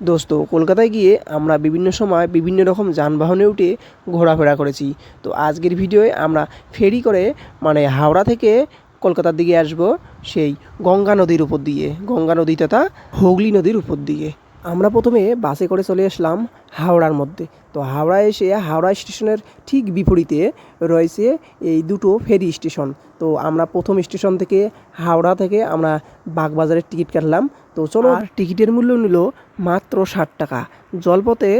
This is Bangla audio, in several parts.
দোস্ত, কলকাতায় গিয়ে আমরা বিভিন্ন সময় বিভিন্ন রকম যানবাহনে উঠে ঘোরাফেরা করেছি। তো আজকের ভিডিওয়ে আমরা ফেরি করে মানে হাওড়া থেকে কলকাতার দিকে আসব, সেই গঙ্গা নদীর উপর দিয়ে। গঙ্গা নদী তথা হুগলি নদীর উপর দিয়ে। আমরা প্রথমে বাসে করে চলে আসলাম হাওড়ার মধ্যে। তো হাওড়া এসে হাওড়া স্টেশনের ঠিক বিপরীতে রয়েছে এই দুটো ফেরি স্টেশন। তো আমরা প্রথম স্টেশন থেকে হাওড়া থেকে আমরা বাগবাজারের টিকিট কাটলাম। তো চলো টিকিটের মূল্য নিল মাত্র ষাট টাকা। জলপথে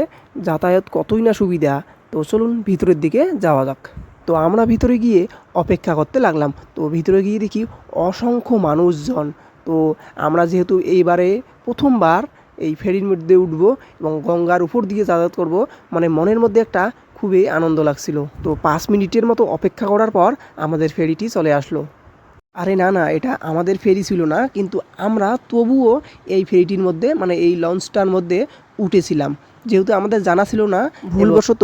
যাতায়াত কতই না সুবিধা। তো চলুন ভিতরের দিকে যাওয়া যাক। তো আমরা ভিতরে গিয়ে অপেক্ষা করতে লাগলাম। তো ভিতরে গিয়ে দেখি অসংখ্য মানুষজন। তো আমরা যেহেতু এইবারে প্রথমবার এই ফেরির মধ্যে উঠব এবং গঙ্গার উপর দিয়ে যাতায়াত করব। মানে মনের মধ্যে একটা খুবই আনন্দ লাগছিল। তো পাঁচ মিনিটের মতো অপেক্ষা করার পর আমাদের ফেরিটি চলে আসলো। আরে না না, এটা আমাদের ফেরি ছিল না, কিন্তু আমরা তবুও এই ফেরিটির মধ্যে মানে এই লঞ্চটার মধ্যে উঠেছিলাম। যেহেতু আমাদের জানা ছিল না, ভুলবশত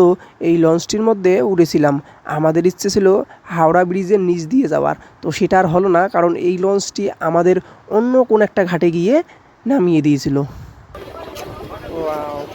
এই লঞ্চটির মধ্যে উঠেছিলাম। আমাদের ইচ্ছে ছিল হাওড়া ব্রিজের নিচ দিয়ে যাওয়ার। তো সেটা আর হলো না, কারণ এই লঞ্চটি আমাদের অন্য কোন একটা ঘাটে গিয়ে নামিয়ে দিয়েছিল। Wow.